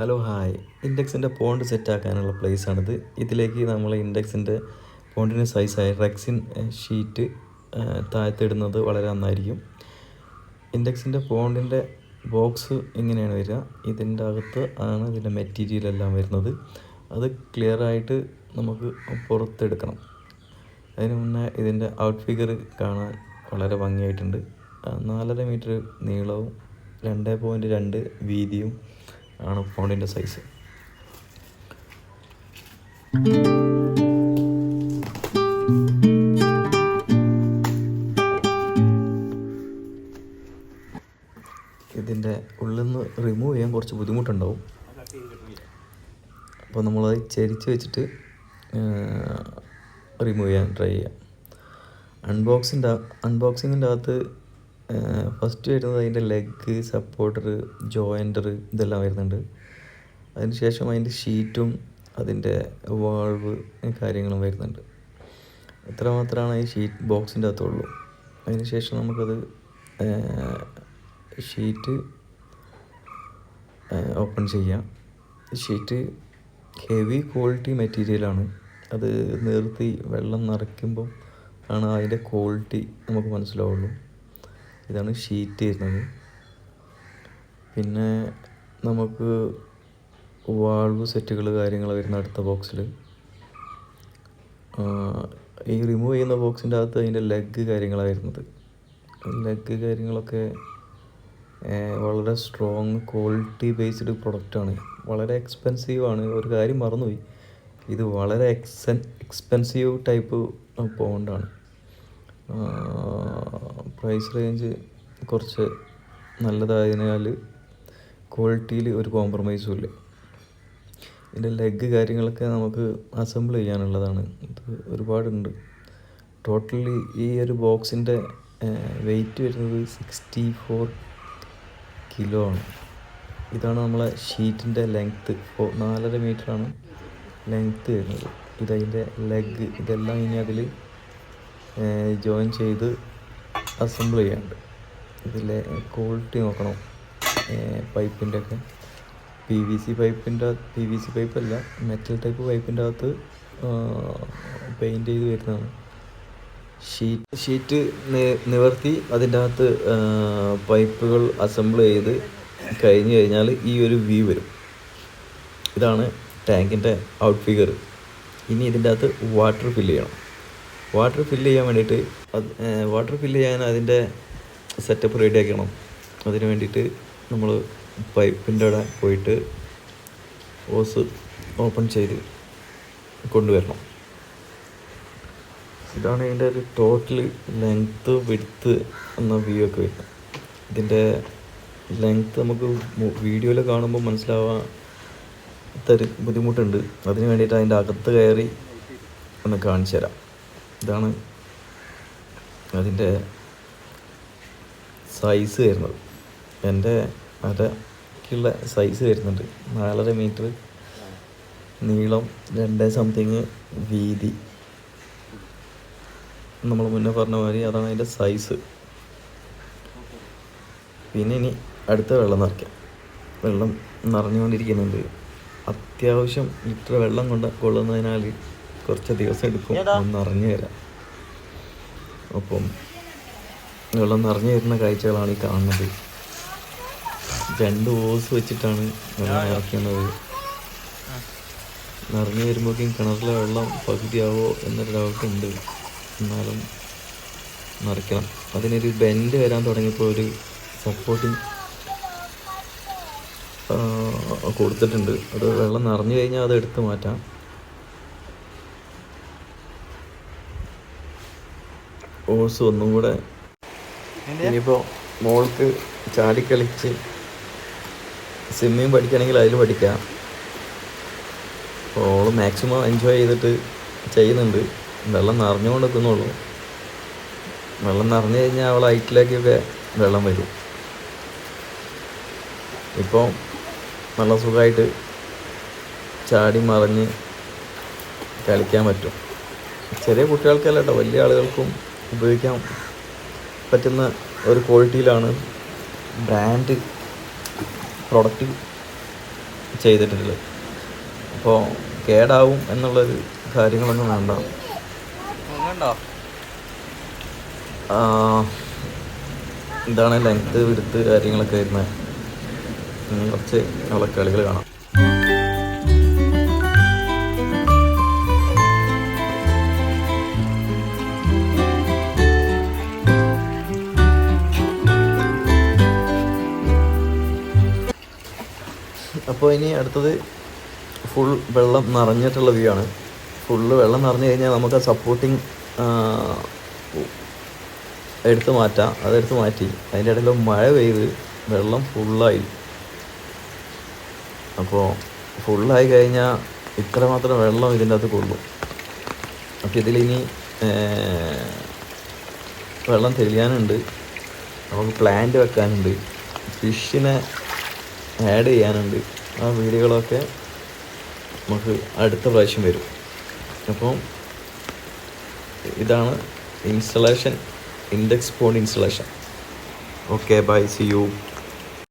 Hello hi. ഇൻഡെക്സിന്റെ font സെറ്റാക്കാനുള്ള പ്ലേസാണിത്. ഇതിലേക്ക് നമ്മൾ ഇൻഡെക്സിന്റെ പോണ്ടിന്റെ സൈസായ റെക്സിൻ ഷീറ്റ് താഴ്ത്തിടുന്നത് വളരെ നന്നായിരിക്കും. ഇൻഡെക്സിന്റെ പോണ്ടിന്റെ ബോക്സ് ഇങ്ങനെയാണ് വരിക. ഇതിന്റെ അകത്ത് ആണ് ഇതിന്റെ മെറ്റീരിയൽ എല്ലാം വരുന്നത്. അത് ക്ലിയർ ആയിട്ട് നമുക്ക് പുറത്തെടുക്കണം. അതിന് മുന്നേ ഇതിന്റെ ഔട്ട് ഫിഗർ കാണാൻ വളരെ ഭംഗിയായിട്ടുണ്ട്. നാലര മീറ്റർ നീളവും രണ്ട് പോയിന്റ് രണ്ട് വീതിയും ആണ് ഫോണിന്റെ സൈസ് ഇതിന്റെ ഉള്ളിൽ നിന്ന് റിമൂവ് ചെയ്യാൻ കുറച്ച് ബുദ്ധിമുട്ടുണ്ടാവും. അപ്പോൾ നമ്മൾ ചരിച്ച് വെച്ചിട്ട് റിമൂവ് ചെയ്യാൻ ട്രൈ ചെയ്യാം. അൺബോക്സിന്റെ അൺബോക്സിങ്ങിന്റെ അകത്ത് ഫസ്റ്റ് വരുന്നത് അതിന്റെ ലെഗ് സപ്പോർട്ടർ ജോയിന്റർ ഇതെല്ലാം വരുന്നുണ്ട്. അതിന് ശേഷം അതിന്റെ ഷീറ്റും അതിന്റെ വാൾവ് കാര്യങ്ങളും വരുന്നുണ്ട്. ഇത്ര മാത്രമാണ് ഈ ഷീറ്റ് ബോക്സിന്റെ അകത്തുള്ളൂ. അതിന് ശേഷം നമുക്കത് ഷീറ്റ് ഓപ്പൺ ചെയ്യാം. ഷീറ്റ് ഹെവി ക്വാളിറ്റി മെറ്റീരിയലാണ് അത് നിർത്തി വെള്ളം നിറയ്ക്കുമ്പം ആണ് അതിന്റെ ക്വാളിറ്റി നമുക്ക് മനസ്സിലാവുള്ളൂ. ഇതാണ് ഷീറ്റ് വരുന്നത്. പിന്നെ നമുക്ക് വാൾവ് സെറ്റുകൾ കാര്യങ്ങൾ വരുന്ന അടുത്ത ബോക്സിൽ ഈ റിമൂവ് ചെയ്യുന്ന ബോക്സിന്റെ അകത്ത് അതിന്റെ ലെഗ് കാര്യങ്ങളാണ് വരുന്നത്. ലെഗ് കാര്യങ്ങളൊക്കെ വളരെ സ്ട്രോങ് ക്വാളിറ്റി ബേസ്ഡ് പ്രൊഡക്റ്റാണ് വളരെ എക്സ്പെൻസീവാണ് ഒരു കാര്യം മറന്നുപോയി. ഇത് വളരെ എക്സൻ എക്സ്പെൻസീവ് ടൈപ്പ് പോണ്ടാണ് പ്രൈസ് റേഞ്ച് കുറച്ച് നല്ലതായതിനാൽ ക്വാളിറ്റിയിൽ ഒരു കോംപ്രമൈസും ഇല്ല. ഇതിന്റെ ലെഗ് കാര്യങ്ങളൊക്കെ നമുക്ക് അസംബിൾ ചെയ്യാനുള്ളതാണ്. ഇത് ഒരുപാടുണ്ട്. ടോട്ടലി ഈ ഒരു ബോക്സിന്റെ വെയിറ്റ് വരുന്നത് സിക്സ്റ്റി ഫോർ കിലോ ആണ്. ഇതാണ് നമ്മളെ ഷീറ്റിന്റെ ലെങ്ത്ത് ഫോ നാലര മീറ്ററാണ് ലെങ്ത്ത് വരുന്നത്. ഇതതിന്റെ ലെഗ് ഇതെല്ലാം ഇനി അതിൽ ജോയിൻ ചെയ്ത് അസംബിൾ ചെയ്യാനുണ്ട്. ഇതിലെ ക്വാളിറ്റി നോക്കണം. പൈപ്പിന്റെ ഒക്കെ പി വി സി പൈപ്പിന്റെ പി വി സി പൈപ്പല്ല മെറ്റൽ ടൈപ്പ് പൈപ്പിന്റെ അകത്ത് പെയിന്റ് ചെയ്ത് വരുന്നതാണ്. ഷീറ്റ് ഷീറ്റ് നിവർത്തി അതിന്റെ അകത്ത് പൈപ്പുകൾ അസംബിൾ ചെയ്ത് കഴിഞ്ഞ് കഴിഞ്ഞാൽ ഈ ഒരു വ്യൂ വരും. ഇതാണ് ടാങ്കിന്റെ ഔട്ട് ഫിഗർ. ഇനി ഇതിന്റെ അകത്ത് വാട്ടർ ഫില്ല് ചെയ്യണം. വാട്ടർ ഫില്ല് ചെയ്യാൻ വേണ്ടിയിട്ട് അത് വാട്ടർ ഫില്ല് ചെയ്യാൻ അതിന്റെ സെറ്റപ്പ് റെഡി ആക്കണം. അതിന് വേണ്ടിയിട്ട് നമ്മൾ പൈപ്പിന്റെ അവിടെ പോയിട്ട് ഓസ് ഓപ്പൺ ചെയ്ത് കൊണ്ടുവരണം. ഇതാണ് ഇതിന്റെ ഒരു ടോട്ടൽ ലെങ്ത്ത് വിടുത്ത് എന്ന വ്യൂ ഒക്കെ വരുന്നത്. ഇതിന്റെ ലെങ്ത്ത് നമുക്ക് വീഡിയോയിൽ കാണുമ്പോൾ മനസ്സിലാവാൻ തരും ബുദ്ധിമുട്ടുണ്ട്. അതിന് വേണ്ടിയിട്ട് അതിന്റെ അകത്ത് കയറി ഒന്ന് കാണിച്ചു തരാം ഇതാണ് അതിന്റെ സൈസ് വരുന്നത്. എന്റെ അരക്കുള്ള സൈസ് വരുന്നുണ്ട്. നാലര മീറ്റർ നീളം രണ്ട് സംതിങ് വീതി. നമ്മൾ മുന്നേ പറഞ്ഞ മാതിരി അതാണ് അതിന്റെ സൈസ് പിന്നെ ഇനി അടുത്ത വെള്ളം നിറയ്ക്കാം. വെള്ളം നിറഞ്ഞുകൊണ്ടിരിക്കുന്നുണ്ട്. അത്യാവശ്യം ഇത്ര വെള്ളം കൊണ്ട് കൊള്ളുന്നതിനാൽ കുറച്ച് ദിവസം എടുക്കും. ഒന്ന് അറിഞ്ഞു തരാം അപ്പം വെള്ളം നിറഞ്ഞു വരുന്ന കാഴ്ചകളാണ് ഈ കാണുന്നത്. രണ്ട് ഓസ് വെച്ചിട്ടാണ് വെള്ളം ഇറക്കുന്നത്. നിറഞ്ഞു വരുമ്പോഴേക്കും കിണറിലെ വെള്ളം പകുതിയാവോ എന്നൊരു ഡൗട്ട് ഉണ്ട്. എന്നാലും നിറയ്ക്കണം. അതിനൊരു ബെൻഡ് വരാൻ തുടങ്ങിയപ്പോൾ ഒരു സപ്പോർട്ടിങ് കൊടുത്തിട്ടുണ്ട്. അത് വെള്ളം നിറഞ്ഞു കഴിഞ്ഞാൽ അത് എടുത്ത് മാറ്റാം. ഓസ് ഒന്നും കൂടെ ഇനിയിപ്പോൾ മോൾക്ക് ചാടിക്കളിച്ച് സ്വിമ്മിങ് പഠിക്കണമെങ്കിൽ അതിൽ പഠിക്കാം. അപ്പോൾ ഓൾ മാക്സിമം എൻജോയ് ചെയ്തിട്ട് ചെയ്യുന്നുണ്ട്. വെള്ളം നിറഞ്ഞുകൊണ്ട് നിൽക്കുന്നുള്ളൂ വെള്ളം നിറഞ്ഞു കഴിഞ്ഞാൽ അവൾ ഹൈറ്റിലേക്കൊക്കെ വെള്ളം വരും. ഇപ്പം നല്ല സുഖമായിട്ട് ചാടി മറിഞ്ഞ് കളിക്കാൻ പറ്റും. ചെറിയ കുട്ടികൾക്കല്ല കേട്ടോ വലിയ ആളുകൾക്കും ഉപയോഗിക്കാൻ പറ്റുന്ന ഒരു ക്വാളിറ്റിയിലാണ് ബ്രാൻഡ് പ്രൊഡക്റ്റ് ചെയ്തിട്ടുള്ളത്. അപ്പോൾ കേടാവും എന്നുള്ളൊരു കാര്യങ്ങളൊന്നും വേണ്ട. ഇതാണ് ലെങ്ത് വിടുത്ത് കാര്യങ്ങളൊക്കെ വരുന്നത്. കുറച്ച് കളികൾ കാണാം. അപ്പോൾ ഇനി അടുത്തത് ഫുൾ വെള്ളം നിറഞ്ഞിട്ടുള്ള വ്യൂ ആണ്. ഫുള്ള് വെള്ളം നിറഞ്ഞു കഴിഞ്ഞാൽ നമുക്ക് സപ്പോർട്ടിങ് എടുത്തു മാറ്റാം. അതെടുത്ത് മാറ്റി. അതിന്റെ ഇടയിൽ മഴ പെയ്ത് വെള്ളം ഫുള്ളായി അപ്പോൾ ഫുള്ളായി കഴിഞ്ഞാൽ ഇത്രമാത്രം വെള്ളം ഇതിന്റെ അകത്ത് കൊള്ളും. അപ്പോൾ ഇതിലിനി വെള്ളം തെളിയാനുണ്ട്. നമുക്ക് പ്ലാന്റ് വെക്കാനുണ്ട്. ഫിഷിനെ ആഡ് ചെയ്യാനുണ്ട്. ആ വീഡിയോകളൊക്കെ നമുക്ക് അടുത്ത പ്രാവശ്യം വരും. അപ്പം ഇതാണ് installation index phone installation okay bye see you